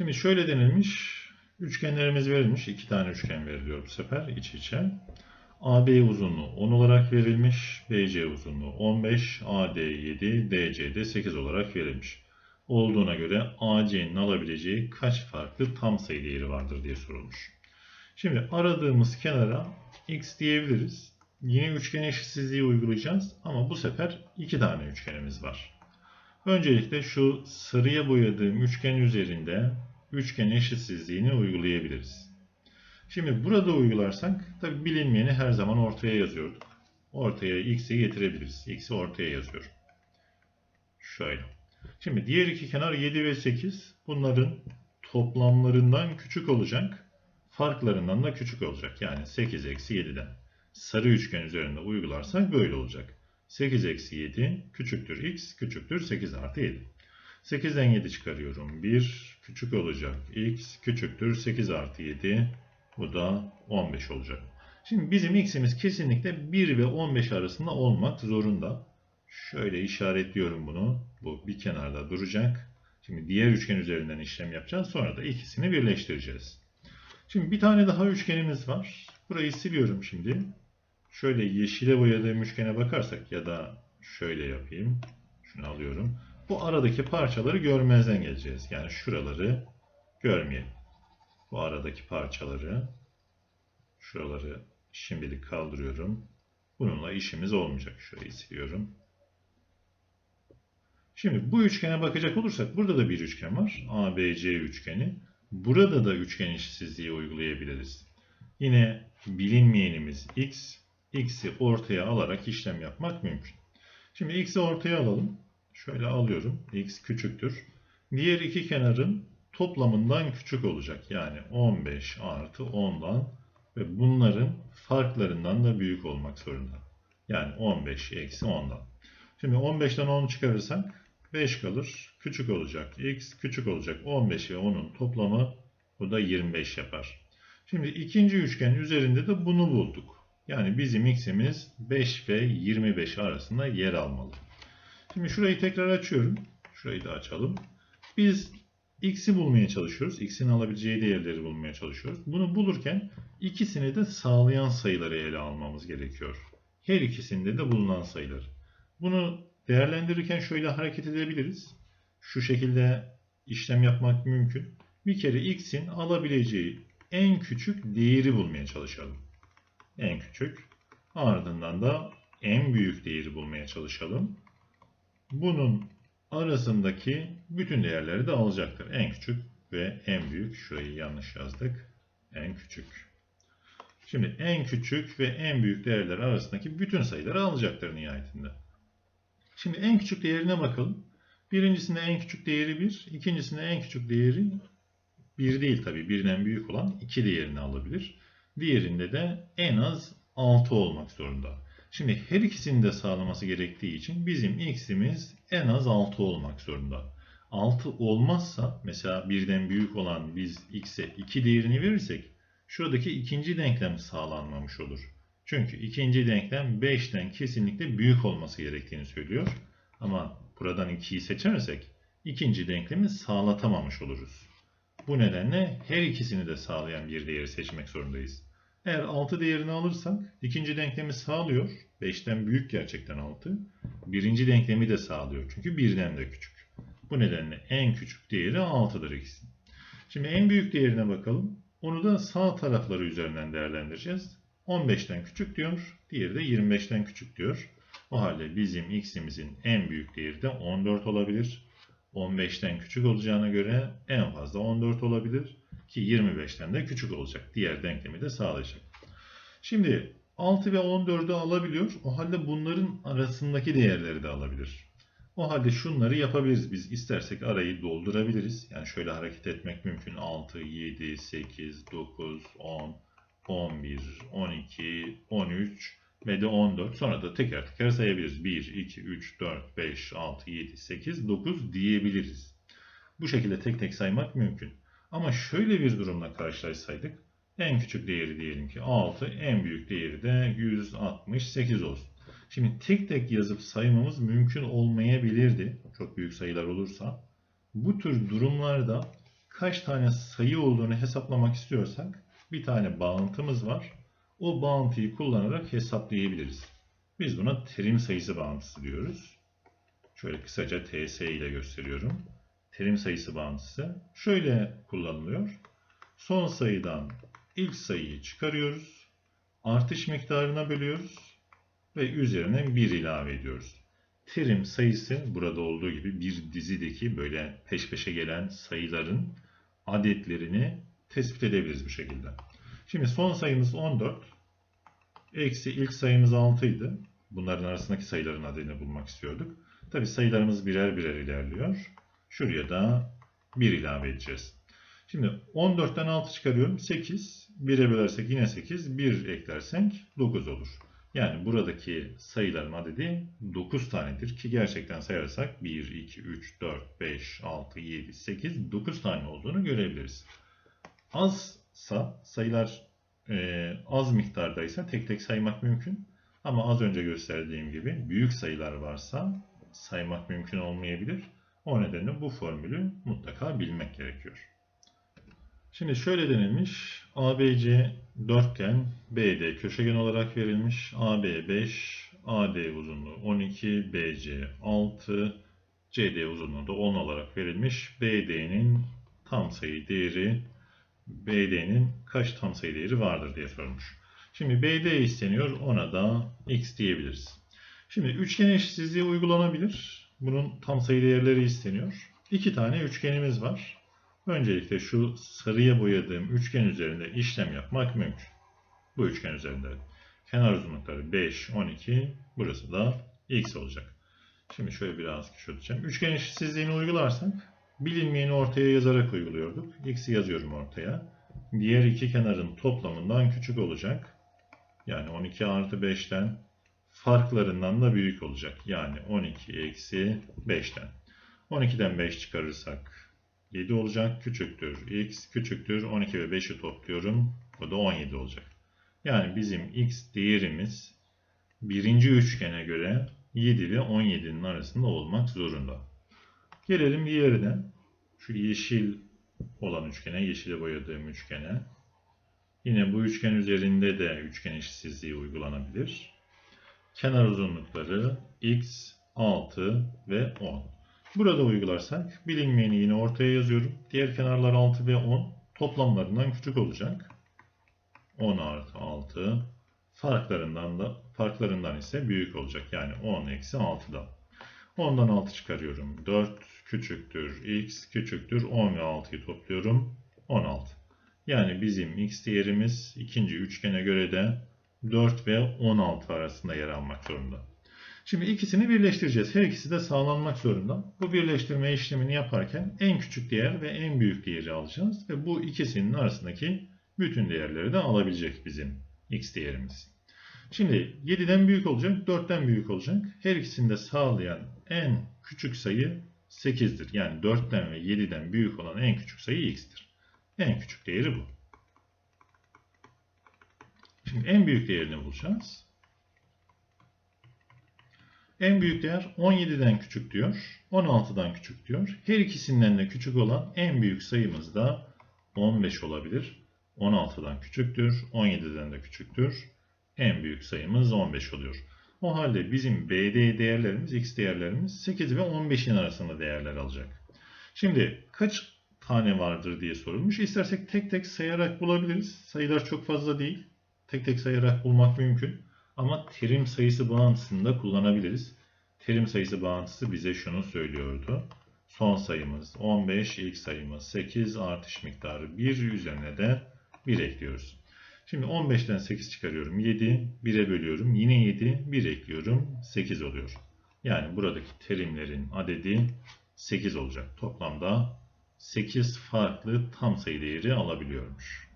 Şimdi şöyle denilmiş. Üçgenlerimiz verilmiş. iki tane üçgen veriliyor bu sefer iç içe. AB uzunluğu 10 olarak verilmiş. BC uzunluğu 15, AD 7, DC de 8 olarak verilmiş. Olduğuna göre AC'nin alabileceği kaç farklı tam sayı değeri vardır diye sorulmuş. Şimdi aradığımız kenara x diyebiliriz. Yine üçgen eşitsizliği uygulayacağız ama bu sefer iki tane üçgenimiz var. Öncelikle şu sarıya boyadığım üçgen üzerinde üçgen eşitsizliğini uygulayabiliriz. Şimdi burada uygularsak tabi bilinmeyeni her zaman ortaya yazıyorduk. Ortaya x'i getirebiliriz. x'i ortaya yazıyorum. Şöyle. Şimdi diğer iki kenar 7 ve 8 bunların toplamlarından küçük olacak. Farklarından da küçük olacak. Yani 8 eksi 7'den. Sarı üçgen üzerinde uygularsak böyle olacak. 8 eksi 7 küçüktür x küçüktür 8 artı 7. 8'den 7 çıkarıyorum. 1 küçük olacak. x küçüktür 8 artı 7. Bu da 15 olacak. Şimdi bizim x'imiz kesinlikle 1 ve 15 arasında olmak zorunda. Şöyle işaretliyorum bunu. Bu bir kenarda duracak. Şimdi diğer üçgen üzerinden işlem yapacağız. Sonra da ikisini birleştireceğiz. Şimdi bir tane daha üçgenimiz var. Burayı siliyorum şimdi. Şöyle yeşile boyadığım üçgene bakarsak ya da şöyle yapayım. Şunu alıyorum. Bu aradaki parçaları görmezden geleceğiz. Yani şuraları görmeyelim. Bu aradaki parçaları şuraları şimdilik kaldırıyorum. Bununla işimiz olmayacak. Şurayı siliyorum. Şimdi bu üçgene bakacak olursak burada da bir üçgen var. ABC üçgeni. Burada da üçgen eşitsizliği uygulayabiliriz. Yine bilinmeyenimiz x, x'i ortaya alarak işlem yapmak mümkün. Şimdi x'i ortaya alalım. Şöyle alıyorum. x küçüktür. Diğer iki kenarın toplamından küçük olacak. Yani 15 artı 10'dan ve bunların farklarından da büyük olmak zorunda. Yani 15 eksi 10'dan. Şimdi 15'ten 10 çıkarırsak 5 kalır. Küçük olacak. X küçük olacak. 15 ve 10'un toplamı bu da 25 yapar. Şimdi ikinci üçgen üzerinde de bunu bulduk. Yani bizim x'imiz 5 ve 25 arasında yer almalı. Şimdi şurayı tekrar açıyorum. Şurayı da açalım. Biz x'i bulmaya çalışıyoruz. x'in alabileceği değerleri bulmaya çalışıyoruz. Bunu bulurken ikisini de sağlayan sayıları ele almamız gerekiyor. Her ikisinde de bulunan sayılar. Bunu değerlendirirken şöyle hareket edebiliriz. Şu şekilde işlem yapmak mümkün. Bir kere x'in alabileceği en küçük değeri bulmaya çalışalım. En küçük. Ardından da en büyük değeri bulmaya çalışalım. Bunun arasındaki bütün değerleri de alacaktır. En küçük ve en büyük. Şurayı yanlış yazdık. En küçük. Şimdi en küçük ve en büyük değerler arasındaki bütün sayıları alacaktır nihayetinde. Şimdi en küçük değerine bakalım. Birincisinde en küçük değeri 1, ikincisinde en küçük değeri 1 değil tabi birden büyük olan 2 değerini alabilir. Diğerinde de en az 6 olmak zorunda. Şimdi her ikisini de sağlaması gerektiği için bizim x'imiz en az 6 olmak zorunda. 6 olmazsa mesela birden büyük olan biz x'e 2 değerini verirsek şuradaki ikinci denklem sağlanmamış olur. Çünkü ikinci denklem 5'ten kesinlikle büyük olması gerektiğini söylüyor. Ama buradan 2'yi seçersek ikinci denklemi sağlatamamış oluruz. Bu nedenle her ikisini de sağlayan bir değeri seçmek zorundayız. Eğer 6 değerini alırsak ikinci denklemi sağlıyor. 5'ten büyük gerçekten 6. Birinci denklemi de sağlıyor. Çünkü birden de küçük. Bu nedenle en küçük değeri 6'dır x'in. Şimdi en büyük değerine bakalım. Onu da sağ tarafları üzerinden değerlendireceğiz. 15'ten küçük diyor. Diğeri de 25'ten küçük diyor. O halde bizim x'imizin en büyük değeri de 14 olabilir. 15'ten küçük olacağına göre en fazla 14 olabilir. Ki 25'ten de küçük olacak. Diğer denklemi de sağlayacak. Şimdi 6 ve 14'ü alabiliyor. O halde bunların arasındaki değerleri de alabilir. O halde şunları yapabiliriz. Biz istersek arayı doldurabiliriz. Yani şöyle hareket etmek mümkün. 6, 7, 8, 9, 10, 11, 12, 13 ve de 14. Sonra da teker teker sayabiliriz. 1, 2, 3, 4, 5, 6, 7, 8, 9 diyebiliriz. Bu şekilde tek tek saymak mümkün. Ama şöyle bir durumla karşılaşsaydık en küçük değeri diyelim ki 6, en büyük değeri de 168 olsun. Şimdi tek tek yazıp saymamız mümkün olmayabilirdi. Çok büyük sayılar olursa. Bu tür durumlarda kaç tane sayı olduğunu hesaplamak istiyorsak bir tane bağıntımız var. O bağıntıyı kullanarak hesaplayabiliriz. Biz buna terim sayısı bağıntısı diyoruz. Şöyle kısaca TS ile gösteriyorum. Terim sayısı bağıntısı şöyle kullanılıyor. Son sayıdan ilk sayıyı çıkarıyoruz. Artış miktarına bölüyoruz ve üzerine 1 ilave ediyoruz. Terim sayısı burada olduğu gibi bir dizideki böyle peş peşe gelen sayıların adetlerini tespit edebiliriz bu şekilde. Şimdi son sayımız 14. Eksi ilk sayımız 6 idi. Bunların arasındaki sayıların adedini bulmak istiyorduk. Tabi sayılarımız birer birer ilerliyor. Şuraya da 1 ilave edeceğiz. Şimdi 14'ten 6 çıkarıyorum. 8. 1'e bölersek yine 8. 1 eklersek 9 olur. Yani buradaki sayıların adedi 9 tanedir ki gerçekten sayarsak 1, 2, 3, 4, 5, 6, 7, 8, 9 tane olduğunu görebiliriz. Azsa sayılar e, az miktardaysa tek tek saymak mümkün. Ama az önce gösterdiğim gibi büyük sayılar varsa saymak mümkün olmayabilir. O nedenle bu formülü mutlaka bilmek gerekiyor. Şimdi şöyle denilmiş. ABC dörtgen, BD köşegen olarak verilmiş. AB 5, AD uzunluğu 12, BC 6, CD uzunluğu da 10 olarak verilmiş. BD'nin tam sayı değeri BD'nin kaç tam sayı değeri vardır diye sormuş. Şimdi BD isteniyor. Ona da X diyebiliriz. Şimdi üçgen eşitsizliği uygulanabilir. Bunun tam sayı değerleri isteniyor. İki tane üçgenimiz var. Öncelikle şu sarıya boyadığım üçgen üzerinde işlem yapmak mümkün. Bu üçgen üzerinde. Kenar uzunlukları 5, 12. Burası da x olacak. Şimdi şöyle biraz küçülteceğim. Üçgen eşitsizliğini uygularsak bilinmeyeni ortaya yazarak uyguluyorduk. x'i yazıyorum ortaya. Diğer iki kenarın toplamından küçük olacak. Yani 12 artı 5'ten farklarından da büyük olacak. Yani 12 eksi 5'ten. 12'den 5 çıkarırsak 7 olacak. Küçüktür x küçüktür 12 ve 5'i topluyorum. Bu da 17 olacak. Yani bizim x değerimiz birinci üçgene göre 7 ile 17'nin arasında olmak zorunda. Gelelim diğerine. Şu yeşil olan üçgene, yeşile boyadığım üçgene. Yine bu üçgen üzerinde de üçgen eşitsizliği uygulanabilir. Kenar uzunlukları x, 6 ve 10. Burada uygularsak bilinmeyeni yine ortaya yazıyorum. Diğer kenarlar 6 ve 10 toplamlarından küçük olacak. 10 artı 6 farklarından da farklarından ise büyük olacak. Yani 10 eksi 6'dan. 10'dan 6 çıkarıyorum. 4 küçüktür x küçüktür 10 ve 6'yı topluyorum. 16. Yani bizim x değerimiz ikinci üçgene göre de 4 ve 16 arasında yer almak zorunda. Şimdi ikisini birleştireceğiz. Her ikisi de sağlanmak zorunda. Bu birleştirme işlemini yaparken en küçük değer ve en büyük değeri alacağız. Ve bu ikisinin arasındaki bütün değerleri de alabilecek bizim x değerimiz. Şimdi 7'den büyük olacak, 4'ten büyük olacak. Her ikisini de sağlayan en küçük sayı 8'dir. Yani 4'ten ve 7'den büyük olan en küçük sayı x'tir. En küçük değeri bu. Şimdi en büyük değerini bulacağız. En büyük değer 17'den küçük diyor. 16'dan küçük diyor. Her ikisinden de küçük olan en büyük sayımız da 15 olabilir. 16'dan küçüktür. 17'den de küçüktür. En büyük sayımız 15 oluyor. O halde bizim BD değerlerimiz, X değerlerimiz 8 ve 15'in arasında değerler alacak. Şimdi kaç tane vardır diye sorulmuş. İstersek tek tek sayarak bulabiliriz. Sayılar çok fazla değil. Tek tek sayarak bulmak mümkün. Ama terim sayısı bağıntısında kullanabiliriz. Terim sayısı bağıntısı bize şunu söylüyordu. Son sayımız 15, ilk sayımız 8, artış miktarı 1, üzerine de 1 ekliyoruz. Şimdi 15'ten 8 çıkarıyorum. 7, 1'e bölüyorum. Yine 7, 1 ekliyorum. 8 oluyor. Yani buradaki terimlerin adedi 8 olacak. Toplamda 8 farklı tam sayı değeri alabiliyormuş.